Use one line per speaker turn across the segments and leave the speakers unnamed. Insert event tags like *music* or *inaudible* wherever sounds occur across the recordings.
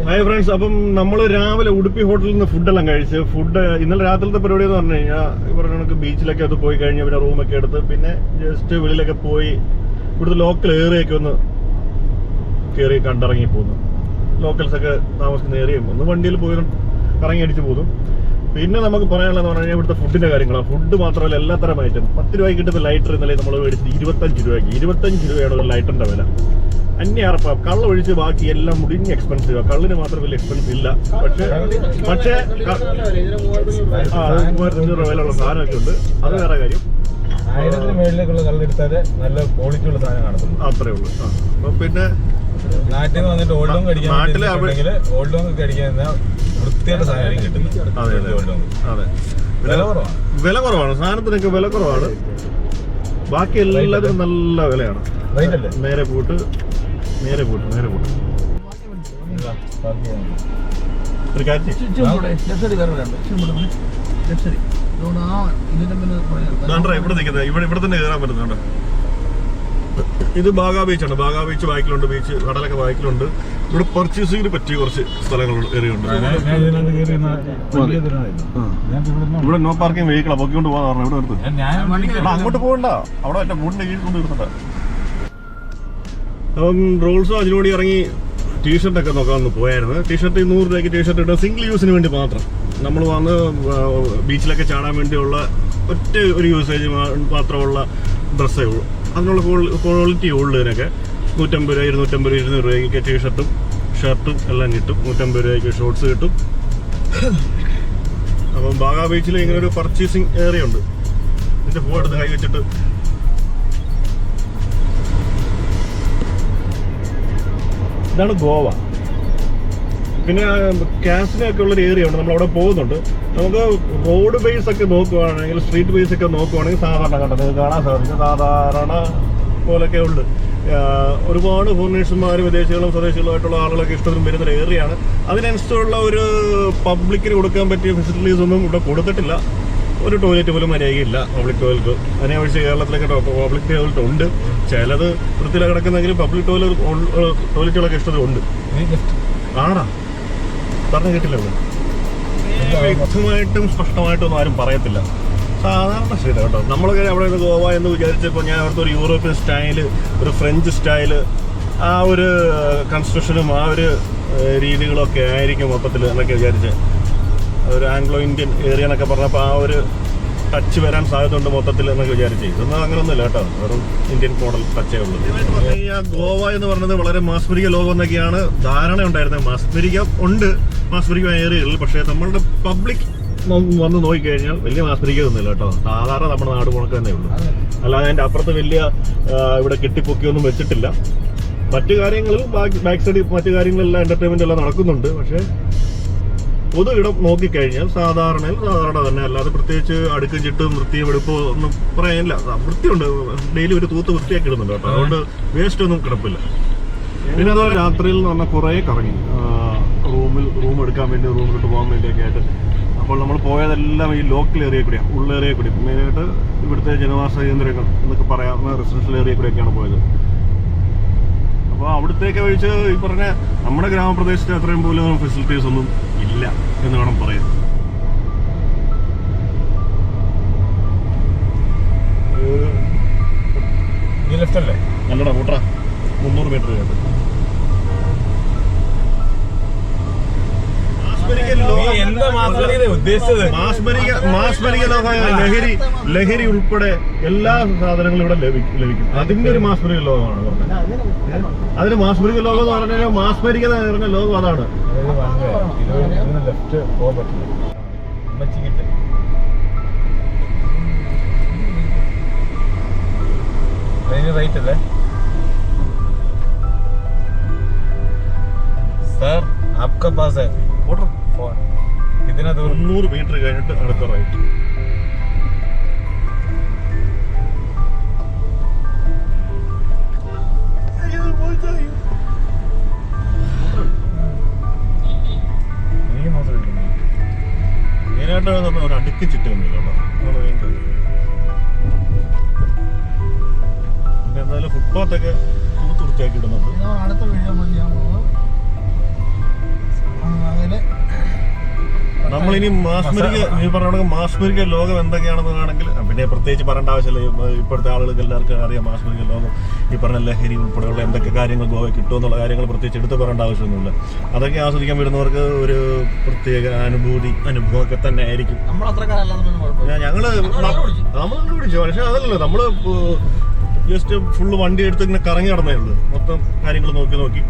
Hi friends അപ്പം നമ്മൾ രാവിലെ ഉടുപ്പി ഹോട്ടലിൽ നിന്ന് ഫുഡെല്ലാം കഴിച്ച് ഫുഡ് ഇന്നലെ രാത്രിത്തെ പരിപാടി എന്ന് പറഞ്ഞു കഴിഞ്ഞാൽ പറഞ്ഞ കണക്ക് ബീച്ചിലൊക്കെ അത് പോയി കഴിഞ്ഞ് പിന്നെ റൂമൊക്കെ എടുത്ത് പിന്നെ ജസ്റ്റ് വെളിയിലൊക്കെ പോയി ഇവിടുത്തെ ലോക്കൽ ഏറിയൊക്കെ ഒന്ന് കയറി കണ്ടിറങ്ങി പോന്നു. ലോക്കൽസൊക്കെ താമസിക്കുന്ന ഏറിയും ഒന്ന് വണ്ടിയിൽ പോയി കറങ്ങി അടിച്ച് പോകും പിന്നെ നമുക്ക് പറയാനുള്ളതെന്ന് പറഞ്ഞു കഴിഞ്ഞാൽ ഇവിടുത്തെ ഫുഡിന്റെ കാര്യങ്ങളാണ്. ഫുഡ് മാത്രമല്ല എല്ലാത്തരം ഐറ്റം പത്ത് രൂപയ്ക്ക് കിട്ടുന്ന ലൈറ്റർ ഇന്നലെ നമ്മൾ മേടിച്ചത് ഇരുപത്തഞ്ച് രൂപയ്ക്ക്. ഇരുപത്തഞ്ച് രൂപയാണ് ഒരു ലൈറ്ററിന്റെ വില. അന്യാർപ്പ കള്ള ഒഴിച്ച് ബാക്കി എല്ലാം മുടിഞ്ഞ് എക്സ്പെൻസീവ് കള്ളിന് മാത്രം വലിയ എക്സ്പെൻസ് ഇല്ല. പക്ഷേ പക്ഷേ മൂവായിരത്തി അഞ്ഞൂറ് രൂപ വിലയുള്ള സാധനമൊക്കെ ഉണ്ട്. അത് വേറെ കാര്യം.
ആയിരത്തിന് മേളിലേക്കുള്ള കല്ലെടുത്താൽ നല്ല ക്വാളിറ്റി ഉള്ള സാധനം കാണത്തുള്ളൂ.
അത്രേ ഉള്ളൂ. അപ്പം പിന്നെ
നാട്ടിൽ നിന്ന് വന്നിട്ട് ഓൾഡ് ലോങ് കടിക്കാൻ
നാട്ടിൽ അവ-
ഓൾഡ് ലോങ് കടിക്കാൻ വൃത്തിയായിട്ട് സാധനം കിട്ടുന്നത്.
അതെ അതെ.
ഓൾഡ് ലോങ്
അതെ.
വില കുറവാണ്.
വില കുറവാണ്. സാധനത്തിനൊക്കെ വില കുറവാണ്. ബാക്കി എല്ലാത്തിനും നല്ല വിലയാണ്. നേരെ പോയിട്ട് നേരെ പോയിട്ട് നേരെ പോയിട്ട്.
ഇല്ല, പാർക്ക് ചെയ്യാൻ.
ഒരു കാര്യം ചെയ്യ്. ദാണ്ട്രാ ഇവിടെ നിൽക്കുന്നത്. ഇവിടെ ഇവിടെ തന്നെ കയറാൻ പറ്റുന്നുണ്ട് ഇത് ബാഗാ ബീച്ചാണ് ബാഗാ ബീച്ച് ബാക്കിലുണ്ട് ബീച്ച് കടലൊക്കെ ബാക്കിലുണ്ട്. ഇവിടെ പർച്ചേസിങ്ങിന് പറ്റിയ കുറച്ച് സ്ഥലങ്ങൾ ഏറിയുണ്ട്.
ഇവിടെ
നോ പാർക്കിംഗ് വെഹിക്കിളാ പൊക്കിക്കൊണ്ട് പോകാൻ പറഞ്ഞു ഇവിടെ അങ്ങോട്ട് പോകണ്ട. അവിടെ മറ്റേ വീടിന്റെ കീഴിൽ കൊണ്ട് നിർത്തണ്ട അപ്പം റോൾസോ അതിനോട് ഇറങ്ങി ടീഷർട്ടൊക്കെ നോക്കാൻ ഒന്ന് പോയായിരുന്നു. ടീഷർട്ട് നൂറ് രൂപയ്ക്ക് ടീഷർട്ട് ഇട്ട സിംഗിൾ യൂസിന് വേണ്ടി മാത്രം. നമ്മൾ വന്ന് ബീച്ചിലൊക്കെ ചാടാൻ വേണ്ടിയുള്ള ഒറ്റ ഒരു യൂസേജ് മാത്രമുള്ള ഡ്രസ്സേ ഉള്ളൂ. അതിനുള്ള ക്വാളിറ്റി ഉള്ളൂ ഇതിനൊക്കെ. നൂറ്റമ്പത് രൂപ ഇരുന്നൂറ്റമ്പത് രൂപ ഇരുന്നൂറ് രൂപയ്ക്ക് ടീഷർട്ടും ഷർട്ടും എല്ലാം കിട്ടും. നൂറ്റമ്പത് രൂപയ്ക്ക് ഷോർട്സ് കിട്ടും. അപ്പം ബാഗാ ബീച്ചിൽ ഇങ്ങനെ ഒരു പർച്ചേസിങ് ഏരിയ ഉണ്ട്. ഫോൺ എടുത്ത് കൈ വെച്ചിട്ട് ഇതാണ് ഗോവ. പിന്നെ കാസിനൊക്കെ ഉള്ള ഒരു ഏരിയ ഉണ്ട്. നമ്മൾ അവിടെ പോകുന്നുണ്ട്. നമുക്ക് റോഡ് ബേസ് ഒക്കെ നോക്കുവാണെങ്കിൽ സ്ട്രീറ്റ് ബേസ് ഒക്കെ നോക്കുവാണെങ്കിൽ സാധാരണ കണ്ടത്. കാണാൻ സാധിക്കും. സാധാരണ പോലൊക്കെ ഉണ്ട്. ഒരുപാട് ഫോറിനേഴ്സുമാരും വിദേശികളും സ്വദേശികളുമായിട്ടുള്ള ആളുകളൊക്കെ ഇഷ്ടത്തിനും വരുന്ന ഒരു ഏരിയയാണ് അതിനനുസരിച്ചുള്ള ഒരു പബ്ലിക്കിന് കൊടുക്കാൻ പറ്റിയ ഫെസിലിറ്റീസ് ഒന്നും ഇവിടെ കൊടുത്തിട്ടില്ല. ഒരു ടോയ്ലറ്റ് പോലും മര്യാദയില്ല പബ്ലിക് ടോയ്ലറ്റ് അതിനെ അപേക്ഷിച്ച് കേരളത്തിലൊക്കെ പബ്ലിക് ടോയ്ലറ്റ് ഉണ്ട്. ചിലത് വൃത്തിയിലെ കിടക്കുന്നെങ്കിലും പബ്ലിക് ടോയ്ലറ്റ് ടോയ്ലറ്റുകളൊക്കെ ഇഷ്ടത്തിലുണ്ട്. ആണാ? പറഞ്ഞു കേട്ടില്ല വ്യക്തമായിട്ടും സ്പഷ്ടമായിട്ടൊന്നും ആരും പറയത്തില്ല. സാധാരണ ശരി കേട്ടോ. നമ്മളൊക്കെ അവിടെ നിന്ന് ഗോവ എന്ന് വിചാരിച്ചപ്പോൾ ഞാൻ അവിടുത്തെ ഒരു യൂറോപ്യൻ സ്റ്റൈൽ ഒരു ഫ്രഞ്ച് സ്റ്റൈൽ ആ ഒരു കൺസ്ട്രക്ഷനും ആ ഒരു രീതികളൊക്കെ ആയിരിക്കും മൊത്തത്തിൽ എന്നൊക്കെ വിചാരിച്ച്. ഒരു ആംഗ്ലോ ഇന്ത്യൻ ഏരിയ എന്നൊക്കെ പറഞ്ഞപ്പോൾ ആ ഒരു ടച്ച് വരാൻ സാധ്യതയുണ്ട് മൊത്തത്തിൽ എന്നൊക്കെ വിചാരിച്ചു. ഇതൊന്നും അങ്ങനൊന്നുമില്ല കേട്ടോ. വെറും ഇന്ത്യൻ മോഡൽ ടച്ചേ ഉള്ളൂ. ഗോവ എന്ന് പറഞ്ഞത് വളരെ മാസ്മരിക ലോകം എന്നൊക്കെയാണ് ധാരണ ഉണ്ടായിരുന്നത്. മാസ്മരിക ഉണ്ട്. മാസ്മരിക ഏരിയകളിൽ പക്ഷേ നമ്മളുടെ പബ്ലിക് വന്ന് നോക്കിക്കഴിഞ്ഞാൽ വലിയ മാസ്മരിക്കൊന്നുമില്ല കേട്ടോ. സാധാരണ നമ്മുടെ നാട് മുണക്ക് തന്നെ ഉള്ളൂ. അല്ലാതെ അതിന്റെ അപ്പുറത്ത് വലിയ ഇവിടെ കെട്ടിപ്പൊക്കിയൊന്നും വെച്ചിട്ടില്ല. മറ്റു കാര്യങ്ങളും ബാക്ക് ബാക്ക് സൈഡ് മറ്റു കാര്യങ്ങളെല്ലാം എന്റർടൈൻമെന്റ് എല്ലാം നടക്കുന്നുണ്ട്. പക്ഷേ പൊതു ഇടം നോക്കിക്കഴിഞ്ഞാൽ സാധാരണ സാധാരണ തന്നെ. അല്ലാതെ പ്രത്യേകിച്ച് അടുക്കും ചിട്ടും വൃത്തിയും എടുപ്പോ ഒന്നും പറയാനില്ല. വൃത്തിയുണ്ട്. ഡെയിലി ഒരു തൂത്ത് വൃത്തിയാക്കി ഇടുന്നുണ്ട് കേട്ടോ. അതുകൊണ്ട് വേസ്റ്റ് ഒന്നും കിടപ്പില്ല. പിന്നെ അതുപോലെ രാത്രിയിൽ എന്ന് പറഞ്ഞാൽ കുറേ കറങ്ങി. റൂമിൽ റൂം എടുക്കാൻ വേണ്ടി റൂമിലോട്ട് പോകാൻ വേണ്ടിയൊക്കെ ആയിട്ട്. അപ്പോൾ നമ്മൾ പോയതെല്ലാം ഈ ലോക്കൽ ഏരിയ കൂടിയാണ് ഉള്ള ഏരിയ കൂടി മെയിനായിട്ട് ഇവിടുത്തെ ജനവാസ കേന്ദ്രങ്ങൾ എന്നൊക്കെ പറയാവുന്ന റെസിഡൻഷ്യൽ ഏരിയ കൂടിയൊക്കെയാണ് പോയത്. അപ്പോൾ അവിടത്തേക്ക് ഒഴിച്ച് ഈ പറഞ്ഞ നമ്മുടെ ഗ്രാമപ്രദേശത്ത് അത്രയും പോലും ഫെസിലിറ്റീസ് ഒന്നും ഇല്ല എന്ന് വേണം പറയാൻ.
ലെഫ്റ്റ് അല്ലേ?
നല്ലടാ കൂട്ടറ. മുന്നൂറ് മീറ്റർ കഴിഞ്ഞു ലഹരി ലഹരി ഉൾപ്പെടെ എല്ലാ സാധനങ്ങളും ഇവിടെ ലഭിക്കും. അതിന്റെ ഒരു മാസ്മരിക ലോകമാണ് അതിന് മാസ്മരിക ലോകം എന്ന് പറഞ്ഞാൽ മാസ്മരിക നിറഞ്ഞ ലോകം അതാണ്.
ലെഫ്റ്റ് അല്ലേ? സാർ
ആപ്കാ
പാസ് ഫോൺ ഇതിനത്
തൊണ്ണൂറ് മീറ്റർ കഴിഞ്ഞിട്ട് അടുത്ത റൈറ്റ്. ഒരു ഫുട്പാത്തൊക്കെ വൃത്തിയാക്കി ഇടുന്നുണ്ട്
അടുത്ത വീഡിയോ
നമ്മളിനി മാസ്മരിക നീ പറഞ്ഞ മാസ്മരിക ലോകം എന്തൊക്കെയാണെന്നാണെങ്കിൽ പിന്നെ പ്രത്യേകിച്ച് പറയേണ്ട ആവശ്യമില്ല. ഇപ്പോഴത്തെ ആളുകൾക്ക് എല്ലാവർക്കും അറിയാം മാസ്മരിക ലോകം. ഈ പറഞ്ഞ ലഹരി ഉൾപ്പെടെയുള്ള എന്തൊക്കെ കാര്യങ്ങൾ ഗോവ കിട്ടുമെന്നുള്ള കാര്യങ്ങൾ പ്രത്യേകിച്ച് എടുത്ത് പറയേണ്ട ആവശ്യമൊന്നുമില്ല. അതൊക്കെ ആസ്വദിക്കാൻ വരുന്നവർക്ക് ഒരു പ്രത്യേക അനുഭൂതി അനുഭവമൊക്കെ തന്നെ ആയിരിക്കും. ഞങ്ങൾ നമ്മൾ പിടിച്ചു പക്ഷെ അതല്ലല്ലോ നമ്മൾ ജസ്റ്റ് ഫുള്ള് വണ്ടി എടുത്ത് ഇങ്ങനെ കറങ്ങി നടന്നേ ഉള്ളൂ. മൊത്തം കാര്യങ്ങൾ നോക്കി നോക്കി.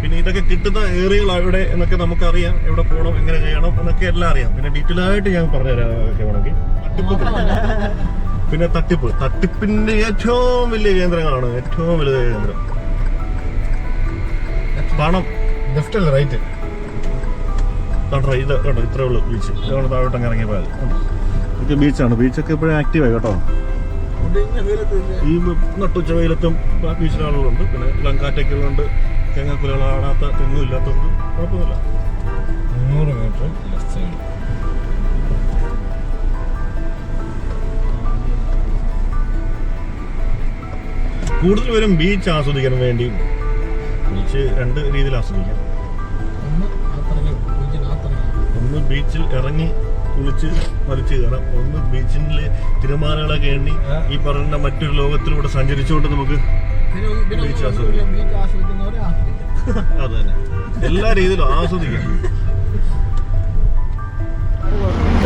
പിന്നെ ഇതൊക്കെ കിട്ടുന്ന ഏറിയകൾ എവിടെ എന്നൊക്കെ നമുക്കറിയാം. എവിടെ പോകണം എങ്ങനെ ചെയ്യണം എന്നൊക്കെ എല്ലാം അറിയാം. പിന്നെ ഡീറ്റെയിൽ ആയിട്ട് ഞാൻ പറഞ്ഞുതരാം വേണമെങ്കിൽ. പിന്നെ തട്ടിപ്പ്. തട്ടിപ്പിന്റെ ഏറ്റവും വലിയ കേന്ദ്രങ്ങളാണ്. ഏറ്റവും വലുത് കേന്ദ്രം. പണം.
ലെഫ്റ്റ് അല്ല റൈറ്റ്
ഇത് കണ്ടോ? ഇത്രേ ഉള്ളൂ ബീച്ച് ഇതാണ് താഴോട്ട് അങ്ങ് ഇറങ്ങിയ പോയത് ഇത് ബീച്ചാണ് ബീച്ചൊക്കെ ഇപ്പോഴും ആക്റ്റീവായി കേട്ടോ. ഈ നട്ടുച്ച വെയിലത്തും ബീച്ചിലാളുകളുണ്ട് പിന്നെ ലങ്കാറ്റയ്ക്കുകളുണ്ട് തേങ്ങാക്കുലകൾ കാണാത്ത തെങ്ങും ഇല്ലാത്തതുകൊണ്ട് കുഴപ്പമൊന്നുമില്ല.
മുന്നൂറ് മീറ്റർ ലെഫ്റ്റ് സൈഡ്
കൂടുതൽ പേരും ബീച്ച് ആസ്വദിക്കാൻ വേണ്ടി ബീച്ച് രണ്ട് രീതിയിൽ ആസ്വദിക്കാം.
ഒന്ന്
ബീച്ചിൽ ഇറങ്ങി കുളിച്ച് മരിച്ചു കയറാം. ഒന്ന് ബീച്ചിലെ തിരമാലകളൊക്കെ എണ്ണി ഈ പറഞ്ഞ മറ്റൊരു ലോകത്തിലൂടെ സഞ്ചരിച്ചുകൊണ്ട് നമുക്ക് ബീച്ച് ആസ്വദിക്കാം. അത് തന്നെ എല്ലാ രീതിയിലും ആസ്വദിക്കാം.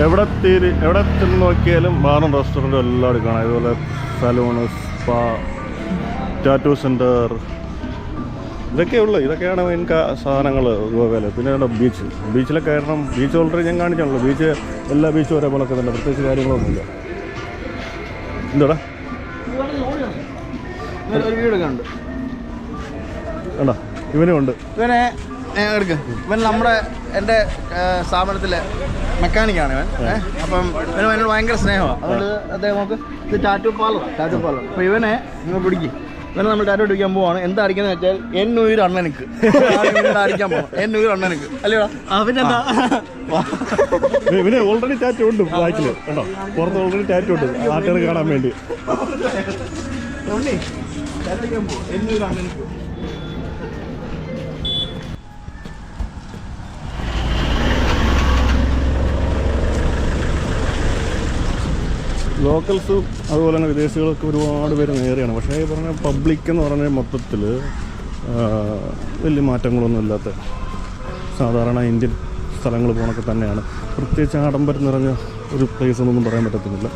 എവിടെ തീരി എവിടെ ചെന്ന് നോക്കിയാലും ബാറും റെസ്റ്റോറന്റും എല്ലാവരും കാണാം. ഇതുപോലെ സലൂണ് സ്പാ ടാറ്റു സെന്റർ ഇതൊക്കെയുള്ളു. ഇതൊക്കെയാണ് മെയിൻ സാധനങ്ങൾ ഗോവയിൽ പിന്നെ ഇവിടെ ബീച്ച് ബീച്ചിലെ കയറണം. ബീച്ച് ഓൾറെഡി ഞാൻ കാണിച്ചാണല്ലോ. ബീച്ച് എല്ലാ ബീച്ചും ഒരേപോലെ ഒക്കെ തന്നെ. പ്രത്യേകിച്ച് കാര്യങ്ങളൊന്നുമില്ല. എന്തോടാ
കണ്ട്.
വേണ്ട ഇവനും ഉണ്ട്.
ഇവനെ ഇവൻ നമ്മുടെ എന്റെ ഏ, സ്ഥാപനത്തിലെ മെക്കാനിക്കാണ് ഇവൻ. അപ്പം ഇവന് എന്നോട് ഭയങ്കര സ്നേഹമാണ് അതുകൊണ്ട് അദ്ദേഹം നമുക്ക് ഇത് ടാറ്റു പാർലർ ടാറ്റു പാർലർ അപ്പോൾ ഇവനെ നിങ്ങൾ പിടിക്കും. ഇവനെ നമ്മൾ ടാറ്റു പിടിക്കാൻ പോവാണ്. എന്താ അടിക്കുന്നത് വെച്ചാൽ എന്നുയിർ അണ്ണനക്ക് അടിക്കാൻ പോകണം എന്നുയിർ അണ്ണനക്ക് അല്ലയോ? അവനെന്താ
ഇവന് ഓൾറെഡി ടാറ്റു ഉണ്ട് ബാക്കിൽ കേട്ടോ പുറത്ത് ഓൾറെഡി ടാറ്റു ഉണ്ട്. നാട്ടുകാർ കാണാൻ വേണ്ടി.
ടാറ്റു പോവാ. എന്നുയിർ അണ്ണനക്ക്
ലോക്കൽസും അതുപോലെ തന്നെ വിദേശികളൊക്കെ ഒരുപാട് പേര് നേരെയാണ് പക്ഷേ ഈ പറഞ്ഞ പബ്ലിക് എന്ന് പറഞ്ഞ മൊത്തത്തിൽ വലിയ മാറ്റങ്ങളൊന്നും ഇല്ലാത്ത സാധാരണ ഇന്ത്യൻ സ്ഥലങ്ങൾ പോകണൊക്കെ തന്നെയാണ്. പ്രത്യേകിച്ച് ആഡംബരം നിറഞ്ഞ ഒരു പ്ലേസ് എന്നൊന്നും പറയാൻ പറ്റത്തില്ല.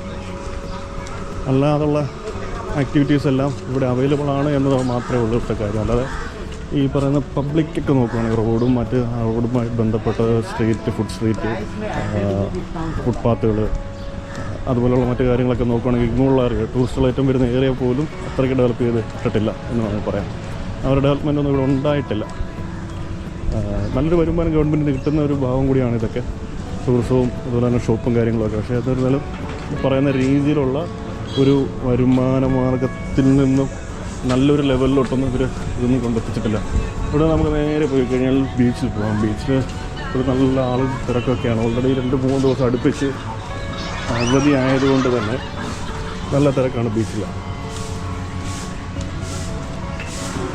അല്ലാതുള്ള ആക്ടിവിറ്റീസ് എല്ലാം ഇവിടെ അവൈലബിൾ ആണ് എന്നത് മാത്രമേ ഉള്ളൂ ഇവിടുത്തെ കാര്യം. അല്ലാതെ ഈ പറയുന്ന പബ്ലിക്കൊക്കെ നോക്കുകയാണെങ്കിൽ റോഡും മറ്റ് റോഡുമായി ബന്ധപ്പെട്ട സ്ട്രീറ്റ് ഫുഡ് സ്ട്രീറ്റ് ഫുട്പാത്തുകൾ അതുപോലുള്ള മറ്റു കാര്യങ്ങളൊക്കെ നോക്കുകയാണെങ്കിൽ ഇങ്ങനെയുള്ള ടൂറിസ്റ്റുകൾ ഏറ്റവും വരുന്ന ഏരിയ പോലും അത്രയ്ക്ക് ഡെവലപ്പ് ചെയ്ത് ഇട്ടിട്ടില്ല എന്ന് വേണമെങ്കിൽ പറയാം. അവരുടെ ഡെവലപ്മെന്റ് ഒന്നും ഇവിടെ ഉണ്ടായിട്ടില്ല. നല്ലൊരു വരുമാനം ഗവൺമെന്റിന് കിട്ടുന്ന ഒരു ഭാഗം കൂടിയാണ് ഇതൊക്കെ. ടൂറിസവും അതുപോലെ തന്നെ ഷോപ്പും കാര്യങ്ങളൊക്കെ പക്ഷേ എന്നിരുന്നാലും പറയുന്ന രീതിയിലുള്ള ഒരു വരുമാന മാർഗത്തിൽ നിന്നും നല്ലൊരു ലെവലിലോട്ടൊന്നും ഇവർ ഇതൊന്നും കൊണ്ടെത്തിച്ചിട്ടില്ല. ഇവിടെ നമുക്ക് നേരെ പോയി കഴിഞ്ഞാൽ ബീച്ചിൽ പോകാം ബീച്ചിൽ ഒരു നല്ല ആൾ തിരക്കൊക്കെയാണ്. ഓൾറെഡി രണ്ട് മൂന്ന് ദിവസം അടുപ്പിച്ച് അവധി ആയതുകൊണ്ട് തന്നെ നല്ല തിരക്കാണ് ബീച്ചിൽ.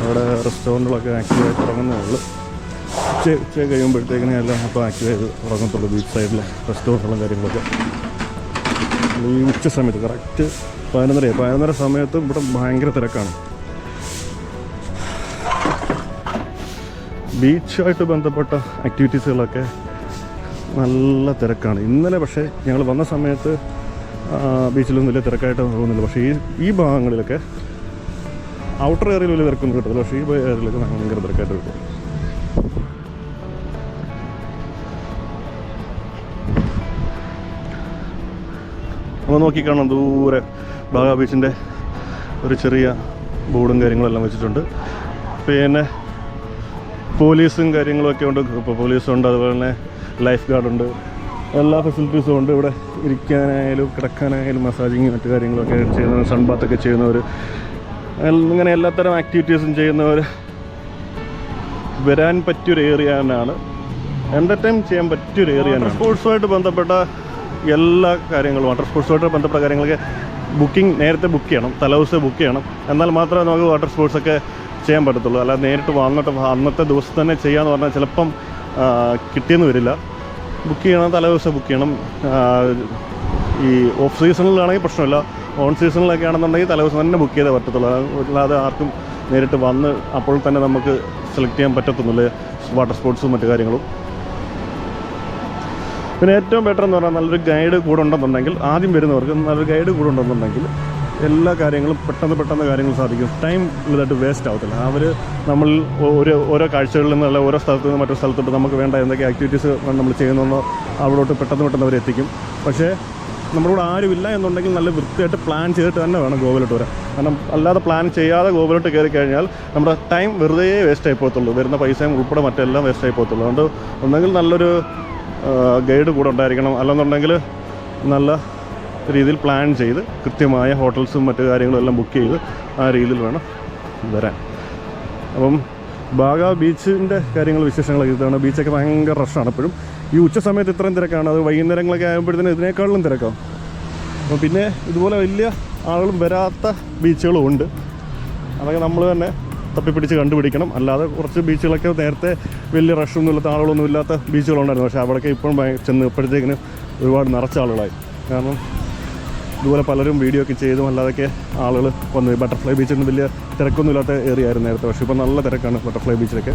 അവിടെ റെസ്റ്റോറന്റുകളൊക്കെ ആക്റ്റീവായിട്ട് തുടങ്ങുന്നേ ഉള്ളൂ. ഉച്ച ഉച്ച കഴിയുമ്പോഴത്തേക്കിനെ എല്ലാം അപ്പോൾ ആക്റ്റീവ് ചെയ്ത് തുടങ്ങത്തുള്ളൂ ബീച്ച് സൈഡിലെ റെസ്റ്റോറന്റുകളും കാര്യങ്ങളൊക്കെ. ഈ ഉച്ച സമയത്ത് കറക്റ്റ് പതിനൊന്നര പതിനൊന്നര സമയത്ത് ഇവിടെ ഭയങ്കര തിരക്കാണ്. ബീച്ചുമായിട്ട് ബന്ധപ്പെട്ട ആക്ടിവിറ്റീസുകളൊക്കെ നല്ല തിരക്കാണ്. ഇന്നലെ പക്ഷേ ഞങ്ങൾ വന്ന സമയത്ത് ബീച്ചിലൊന്നും വലിയ തിരക്കായിട്ട് തോന്നുന്നില്ല. പക്ഷേ ഈ ഈ ഭാഗങ്ങളിലൊക്കെ ഔട്ടർ ഏരിയയിൽ വലിയ തിരക്കൊന്നും കിട്ടത്തില്ല. പക്ഷേ ഈ ഏരിയയിലൊക്കെ ഭയങ്കര തിരക്കായിട്ട് കിട്ടും. നമ്മൾ നോക്കിക്കാണാം ദൂരെ ബാഗാ ബീച്ചിന്റെ ഒരു ചെറിയ ബോർഡും കാര്യങ്ങളെല്ലാം വെച്ചിട്ടുണ്ട്. പിന്നെ പോലീസും കാര്യങ്ങളൊക്കെ ഉണ്ട്. ഇപ്പോൾ പോലീസുണ്ട് അതുപോലെ തന്നെ ലൈഫ് ഗാർഡുണ്ട് എല്ലാ ഫെസിലിറ്റീസും ഉണ്ട്. ഇവിടെ ഇരിക്കാനായാലും കിടക്കാനായാലും മസാജിങ് മറ്റു കാര്യങ്ങളൊക്കെ ചെയ്യുന്നവർ സൺബാത്തൊക്കെ ചെയ്യുന്നവർ ഇങ്ങനെ എല്ലാത്തരം ആക്ടിവിറ്റീസും ചെയ്യുന്നവർ വരാൻ പറ്റിയൊരു ഏരിയ തന്നെയാണ് എന്റർടൈൻ ചെയ്യാൻ പറ്റിയൊരു തന്നെയാണ് സ്പോർട്സുമായിട്ട് ബന്ധപ്പെട്ട എല്ലാ കാര്യങ്ങളും വാട്ടർ സ്പോർട്സുമായിട്ട് ബന്ധപ്പെട്ട കാര്യങ്ങളൊക്കെ ബുക്കിംഗ് നേരത്തെ ബുക്ക് ചെയ്യണം. തലേദിവസം ബുക്ക് ചെയ്യണം. എന്നാൽ മാത്രമേ നമുക്ക് വാട്ടർ സ്പോർട്സൊക്കെ ചെയ്യാൻ പറ്റത്തുള്ളൂ. അല്ലാതെ നേരിട്ട് വന്നിട്ട് അന്നത്തെ ദിവസം തന്നെ ചെയ്യാമെന്ന് പറഞ്ഞാൽ ചിലപ്പം കിട്ടിയെന്ന് വരില്ല. ബുക്ക് ചെയ്യണം തലേ ദിവസം ബുക്ക് ചെയ്യണം ഈ ഓഫ് സീസണിലാണെങ്കിൽ പ്രശ്നമില്ല. ഓൺ സീസണിലൊക്കെ ആണെന്നുണ്ടെങ്കിൽ തലേ ദിവസം തന്നെ ബുക്ക് ചെയ്തേ പറ്റത്തുള്ളൂ. അല്ലാതെ ആർക്കും നേരിട്ട് വന്ന് അപ്പോൾ തന്നെ നമുക്ക് സെലക്ട് ചെയ്യാൻ പറ്റത്തൊന്നുമില്ല വാട്ടർ സ്പോർട്സും മറ്റു കാര്യങ്ങളും. പിന്നെ ഏറ്റവും ബെറ്റർ എന്ന് പറഞ്ഞാൽ നല്ലൊരു ഗൈഡ് കൂടെ ഉണ്ടെന്നുണ്ടെങ്കിൽ ആദ്യം വരുന്നവർക്ക് നല്ലൊരു ഗൈഡ് കൂടെ ഉണ്ടെന്നുണ്ടെങ്കിൽ എല്ലാ കാര്യങ്ങളും പെട്ടെന്ന് പെട്ടെന്ന് കാര്യങ്ങൾ സാധിക്കും. ടൈം ഇതായിട്ട് വേസ്റ്റ് ആവത്തില്ല. അവർ നമ്മൾ ഒരു ഓരോ കാഴ്ചകളിൽ നിന്നുള്ള ഓരോ സ്ഥലത്ത് നിന്ന് മറ്റൊരു സ്ഥലത്തോട്ട് നമുക്ക് വേണ്ട എന്തൊക്കെ ആക്ടിവിറ്റീസ് നമ്മൾ ചെയ്യുന്നതെന്നോ അവിടോട്ട് പെട്ടെന്ന് പെട്ടെന്ന് അവർ എത്തിക്കും. പക്ഷേ നമ്മളോട് ആരുമില്ല എന്നുണ്ടെങ്കിൽ നല്ല വൃത്തിയായിട്ട് പ്ലാൻ ചെയ്തിട്ട് തന്നെ വേണം ഗോവയിലോട്ട് വരാൻ. കാരണം അല്ലാതെ പ്ലാൻ ചെയ്യാതെ ഗോവയിലോട്ട് കയറി കഴിഞ്ഞാൽ നമ്മുടെ ടൈം വെറുതെ വേസ്റ്റ് ആയി പോകത്തുള്ളൂ. വരുന്ന പൈസയും ഉൾപ്പെടെ മറ്റെല്ലാം വേസ്റ്റ് ആയി പോകത്തുള്ളൂ. അതുകൊണ്ട് ഒന്നെങ്കിൽ നല്ലൊരു ഗൈഡ് കൂടെ ഉണ്ടായിരിക്കണം. അല്ലെന്നുണ്ടെങ്കിൽ നല്ല രീതിയിൽ പ്ലാൻ ചെയ്ത് കൃത്യമായ ഹോട്ടൽസും മറ്റു കാര്യങ്ങളും എല്ലാം ബുക്ക് ചെയ്ത് ആ രീതിയിൽ വേണം വരാൻ. അപ്പം ബാഗ ബീച്ചിന്റെ കാര്യങ്ങൾ വിശേഷങ്ങളൊക്കെ ഇതാണ്. ബീച്ചൊക്കെ ഭയങ്കര റഷാണ് എപ്പോഴും. ഈ ഉച്ച സമയത്ത് ഇത്രയും തിരക്കാണ്. അത് വൈകുന്നേരങ്ങളൊക്കെ ആകുമ്പോഴത്തേനും ഇതിനേക്കാളും തിരക്കാവും. അപ്പം പിന്നെ ഇതുപോലെ വലിയ ആളുകളും വരാത്ത ബീച്ചുകളും ഉണ്ട്. അതൊക്കെ നമ്മൾ തന്നെ തപ്പിപ്പിടിച്ച് കണ്ടുപിടിക്കണം. അല്ലാതെ കുറച്ച് ബീച്ചുകളൊക്കെ നേരത്തെ വലിയ റഷൊന്നും ഇല്ലാത്ത ആളുകളൊന്നും ഇല്ലാത്ത ബീച്ചുകളുണ്ടായിരുന്നു. പക്ഷേ അവിടെയൊക്കെ ഇപ്പം ചെന്ന് ഇപ്പോഴത്തേക്കിന് ഒരുപാട് നിറച്ച ആളുകളായി. കാരണം ഇതുപോലെ പലരും വീഡിയോ ഒക്കെ ചെയ്തും അല്ലാതൊക്കെ ആളുകൾ വന്നു. ബട്ടർഫ്ലൈ ബീച്ചിന് വലിയ തിരക്കൊന്നും ഇല്ലാത്ത ഏരിയ ആയിരുന്നു നേരത്തെ. പക്ഷേ ഇപ്പോൾ നല്ല തിരക്കാണ് ബട്ടർഫ്ലൈ ബീച്ചിലൊക്കെ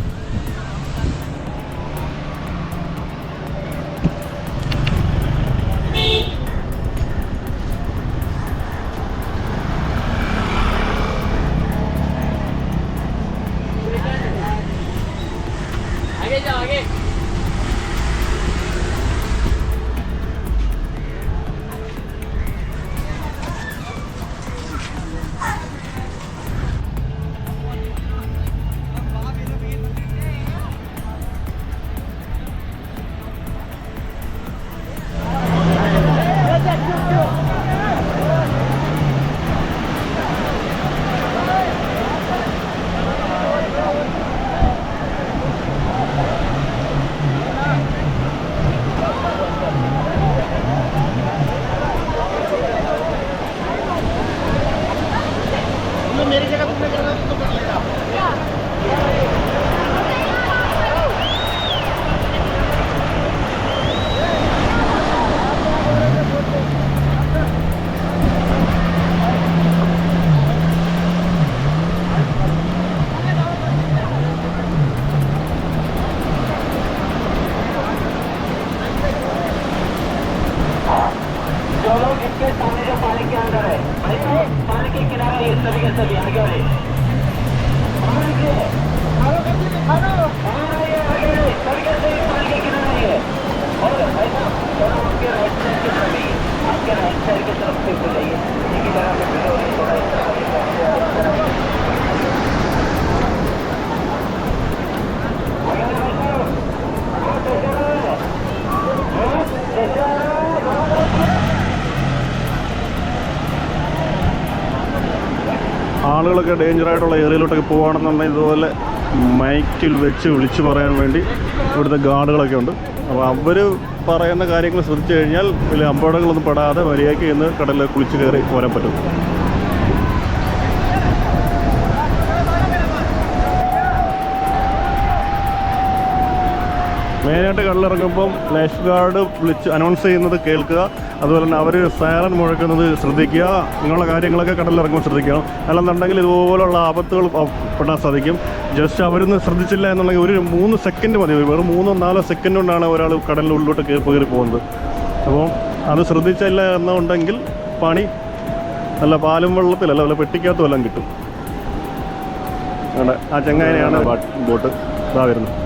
ആളുകളൊക്കെ ഡേഞ്ചർ ആയിട്ടുള്ള ഏരിയയിലോട്ടൊക്കെ പോകുകയാണെന്നുണ്ടെങ്കിൽ ഇതുപോലെ മൈക്കിൽ വെച്ച് വിളിച്ചു പറയാൻ വേണ്ടി ഇവിടുത്തെ ഗാർഡുകളൊക്കെ ഉണ്ട്. അപ്പോൾ അവർ പറയുന്ന കാര്യങ്ങൾ ശ്രദ്ധിച്ചു കഴിഞ്ഞാൽ വലിയ അപകടങ്ങളൊന്നും പെടാതെ മര്യാദയ്ക്ക് ഇന്ന് കടലിൽ കുളിച്ച് കയറി പോരാൻ പറ്റും. മെയിനായിട്ട് കടലിറങ്ങുമ്പം ലൈഫ് ഗാർഡ് വിളിച്ച് അനൗൺസ് ചെയ്യുന്നത് കേൾക്കുക അതുപോലെ തന്നെ അവർ സൈറൻ മുഴക്കുന്നത് ശ്രദ്ധിക്കുക ഇങ്ങനെയുള്ള കാര്യങ്ങളൊക്കെ കടലിറങ്ങുമ്പോൾ ശ്രദ്ധിക്കണം അല്ലെന്നുണ്ടെങ്കിൽ ഇതുപോലുള്ള ആപത്തുകൾ പെടാൻ സാധിക്കും ജസ്റ്റ് അവരൊന്നും ശ്രദ്ധിച്ചില്ല എന്നുണ്ടെങ്കിൽ ഒരു മൂന്ന് സെക്കൻഡ് മതി വെറും മൂന്നോ നാലോ സെക്കൻഡ് കൊണ്ടാണ് ഒരാൾ കടലിന്റെ ഉള്ളിലോട്ട് കയറി കയറി പോകുന്നത് അപ്പോൾ അത് ശ്രദ്ധിച്ചില്ല എന്നുണ്ടെങ്കിൽ പണി നല്ല പാലും വെള്ളത്തിലല്ല വല്ല പെട്ടിക്കകത്തും എല്ലാം കിട്ടും ആ ചെങ്ങായനെയാണ് ബോട്ട് ഇതാ വരുന്നത്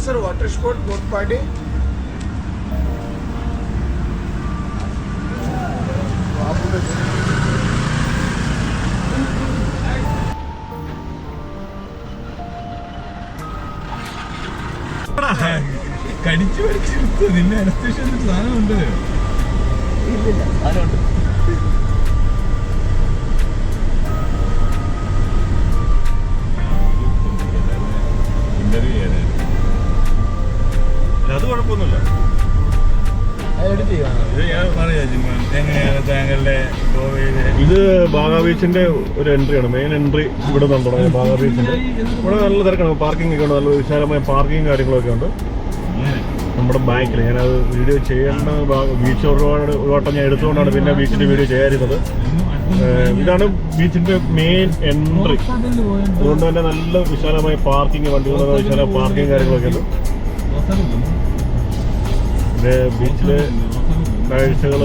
സർ വാട്ടർ സ്പോർട്ട് കോട്ട്പാടി
കടിച്ചു പഠിച്ചിരുത്ത് നിന്നെ അടുത്ത സാധനം ഉണ്ട്
ബീച്ചിന്റെ ഒരു എൻട്രിയാണ് മെയിൻ എൻട്രി ഇവിടെ നിന്നാണ് തുടങ്ങിയത് ബാഗ ബീച്ചിന്റെ. ഇവിടെ നല്ല തിരക്കാണ്. പാർക്കിംഗ് ഒക്കെ ഉണ്ട്. നല്ല വിശാലമായ പാർക്കിംഗ് കാര്യങ്ങളൊക്കെ ഉണ്ട്. നമ്മുടെ ബാക്കിൽ ഞാനത് വീഡിയോ ചെയ്യേണ്ട ബീച്ച് ഒരുപാട് ഒരു വട്ടം ഞാൻ എടുത്തുകൊണ്ടാണ് പിന്നെ ബീച്ചിന്റെ വീഡിയോ ചെയ്യാതിരുന്നത്. ഇതാണ് ബീച്ചിന്റെ മെയിൻ എൻട്രി അതുകൊണ്ട് തന്നെ നല്ല വിശാലമായ പാർക്കിംഗ് വണ്ടികളുടെ വിശാല പാർക്കിംഗ് കാര്യങ്ങളൊക്കെ ഉണ്ട്. പിന്നെ ബീച്ചിലെ കാഴ്ചകൾ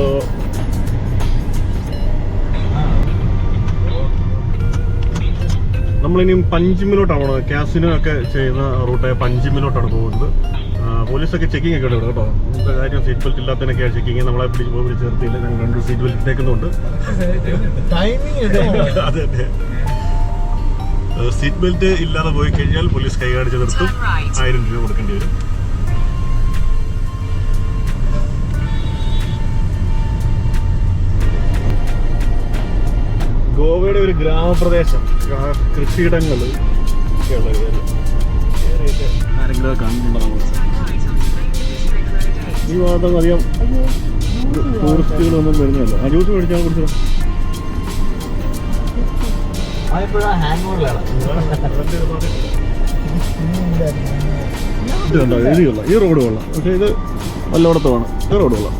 നമ്മളിനിയും പഞ്ചിമിലോട്ടാണ് പോകുന്നത്. കാസിനോ ഒക്കെ ചെയ്യുന്ന റൂട്ടായ പഞ്ചിമിലോട്ടാണ് പോകുന്നത്. പോലീസൊക്കെ ചെക്കിംഗ് ഒക്കെ ഉണ്ട് കേട്ടോ. നമുക്ക് കാര്യം സീറ്റ് ബെൽറ്റ് ഇല്ലാത്തതിനൊക്കെയാണ് ചെക്കിംഗ് നമ്മളെ പിടിച്ച് പോയി പിടിച്ച് നിർത്തിയില്ല ഞങ്ങൾ രണ്ട് സീറ്റ് ബെൽറ്റ് ഇട്ടേക്കുന്നുണ്ട്. *laughs* അതെ സീറ്റ് ബെൽറ്റ് ഇല്ലാതെ പോയി കഴിഞ്ഞാൽ പോലീസ് കൈകാണിച്ച് നിർത്തും. ആയിരം രൂപ കൊടുക്കേണ്ടി വരും. ഒരു ഗ്രാമപ്രദേശം കൃഷിയിടങ്ങൾ ഒക്കെയുള്ള ഒരു ആരെങ്കിലും കണ്ടിട്ടുണ്ടോ ഈ ഭാഗത്തൊന്നും അധികം ടൂറിസ്റ്റുകളൊന്നും വരുന്നില്ല. ആ ജ്യൂസ് മേടിച്ചാൽ കുടിച്ചോ? ഈ റോഡ് കൊള്ളാം. പക്ഷേ ഇത് വല്ലയിടത്തുമാണ് ഈ റോഡ് കൊള്ളാം.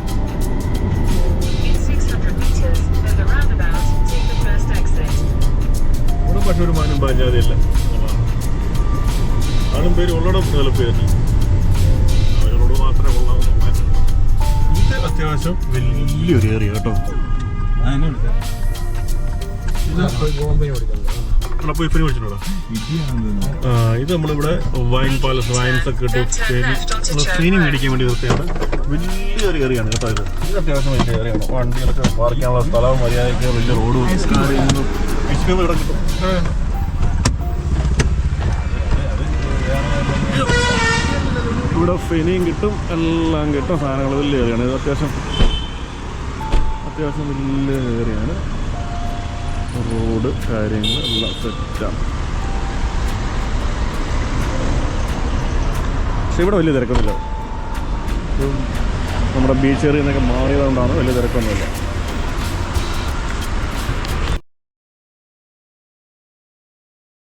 പക്ഷെ ഒരു മാനും പഞ്ചായത്തില്ല ആളും പേര് ഉള്ളടം ഡെവലപ്പ് ചെയ്തിട്ടില്ല അവരോട് മാത്രമേ കൊള്ളാവൂ ഇത് അത്യാവശ്യം വലിയൊരു ഏറിയ കേട്ടോ. ഇത് നമ്മളിവിടെ വൈൻ പാലസ് വൈൻസ് ഒക്കെ ഇട്ട് സ്ക്രീനിങ് മേടിക്കാൻ വേണ്ടി നിർത്തിയാണ്. വലിയൊരു ഏറിയാണ് കേട്ടോ ഇത്. ഇത് അത്യാവശ്യം വലിയ ഏറിയാണ് വണ്ടികളൊക്കെ പാർക്കാനുള്ള സ്ഥലവും മര്യാദയ്ക്ക് വലിയ റോഡും ഇവിടെ കിട്ടും. ഇവിടെ ഫെനിയും കിട്ടും എല്ലാം കിട്ടും. സാധനങ്ങൾ വലിയ ഏറിയാണ്. ഇത് അത്യാവശ്യം അത്യാവശ്യം വലിയ ഏറിയാണ്. റോഡ് കാര്യങ്ങൾ എല്ലാം സെറ്റാണ് പക്ഷെ ഇവിടെ വലിയ തിരക്കൊന്നുമില്ല. നമ്മുടെ ബീച്ച് ഏറിയെന്നൊക്കെ മാറിയതുകൊണ്ടാണ് വലിയ തിരക്കൊന്നുമില്ല.